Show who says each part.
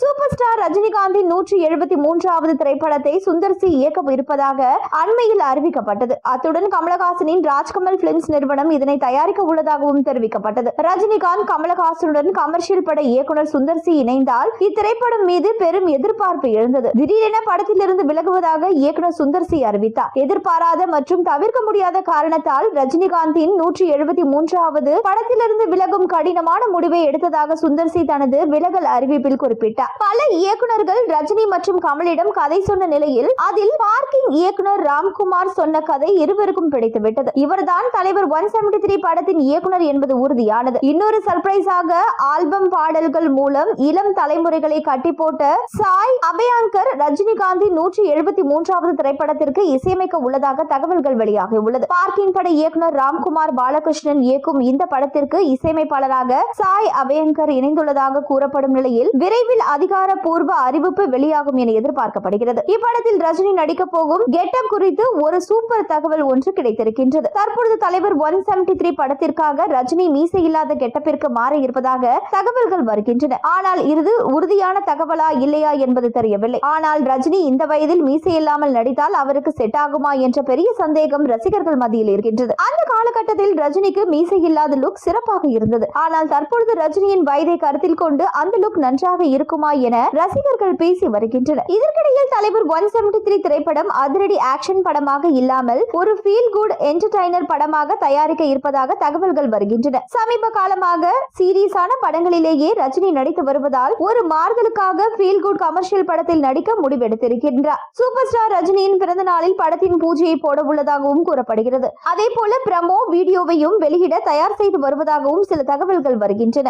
Speaker 1: Super star ரஜினிகாந்தின் நூற்றி எழுபத்தி மூன்றாவது திரைப்படத்தை சுந்தர் சி இயக்க இருப்பதாக அண்மையில் அறிவிக்கப்பட்டது. அத்துடன் கமலஹாசனின் ராஜ்கமல் பிலிம்ஸ் நிறுவனம் இதனை தயாரிக்க உள்ளதாகவும் தெரிவிக்கப்பட்டது. ரஜினிகாந்த் கமலஹாசனுடன் கமர்ஷியல் பட இயக்குனர் சுந்தர் சி இணைந்தால் இத்திரைப்படம் மீது பெரும் எதிர்பார்ப்பு எழுந்தது. திடீரென படத்திலிருந்து விலகுவதாக இயக்குனர் சுந்தர் சி அறிவித்தார். எதிர்பாராத மற்றும் தவிர்க்க முடியாத காரணத்தால் ரஜினிகாந்தின் நூற்றி எழுபத்தி மூன்றாவது படத்திலிருந்து விலகும் கடினமான முடிவை எடுத்ததாக சுந்தர் சி தனது விலகல் அறிவிப்பில் குறிப்பிட்டார். பல இயக்குநர்கள் ரஜினி மற்றும் கமலிடம் கதை சொன்ன நிலையில் அதில் பார்க்கிங் இயக்குனர் ராம்குமார் சொன்ன கதை இருவருக்கும் பிடித்து விட்டது இவர்தான் தலைவர் ஒன் செவன்டி த்ரீ படத்தின் இயக்குனர் என்பது உறுதியானது. இன்னொரு சர்ப்ரைஸாக ஆல்பம் பாடல்கள் மூலம் இளம் தலைமுறைகளை கட்டி போட்ட சாய் அபயாங்கர் ரஜினிகாந்தின் நூற்றி எழுபத்தி மூன்றாவது திரைப்படத்திற்கு இசையமைக்க உள்ளதாக தகவல்கள் வெளியாகியுள்ளது பார்க்கிங் பட இயக்குனர் ராம்குமார் பாலகிருஷ்ணன் இயக்கும் இந்த படத்திற்கு இசையமைப்பாளராக சாய் அபயங்கர் இணைந்துள்ளதாக கூறப்படும் நிலையில் விரைவில் அதிகாரப்பூர்வ அறிவிப்பு வெளியாகும் என எதிர்பார்க்கப்படுகிறது. இப்படத்தில் ரஜினி நடிக்க போகும் கெட்டப் குறித்து ஒரு சூப்பர் தகவல் ஒன்று கிடைத்திருக்கின்றது. தற்பொழுது தலைவர் ஒன் செவன்டி த்ரீ படத்திற்காக ரஜினி மீசை இல்லாத கெட்டப்பிற்கு மாற இருப்பதாக தகவல்கள் வருகின்றன. ஆனால் இது உறுதியான தகவலா இல்லையா என்பது தெரியவில்லை. ஆனால் ரஜினி இந்த வயதில் மீசை இல்லாமல் நடித்தால் அவருக்கு செட் ஆகுமா என்ற பெரிய சந்தேகம் ரசிகர்கள் மத்தியில் இருக்கின்றது. அந்த காலகட்டத்தில் ரஜினிக்கு மீசை இல்லாத லுக் சிறப்பாக இருந்தது. ஆனால் தற்பொழுது ரஜினியின் வயதை கருத்தில் கொண்டு அந்த லுக் நன்றாக இருக்குமா என ரசிகர்கள் பேசி வருகின்றனர். இதற்கிடையில் தலைவர் ஒன் செவன்டி த்ரீ திரைப்படம் அதிரடி ஆக்ஷன் படமாக இல்லாமல் ஒரு ஃபீல் குட் என்டர்டைனர் படமாக தயாரிக்க இருப்பதாக தகவல்கள் வருகின்றன. சமீப காலமாக சீரியஸான படங்களிலேயே ரஜினி நடித்து வருவதால் ஒரு மாறுதலுக்காக ஃபீல் குட் கமர்ஷியல் படத்தில் நடிக்க முடிவெடுத்திருக்கின்றார். சூப்பர் ஸ்டார் ரஜினியின் பிறந்த நாளில் படத்தின் பூஜையை போட உள்ளதாகவும் கூறப்படுகிறது. அதே போல பிரமோ வீடியோவையும் வெளியிட தயார் செய்து வருவதாகவும் சில தகவல்கள் வருகின்றன.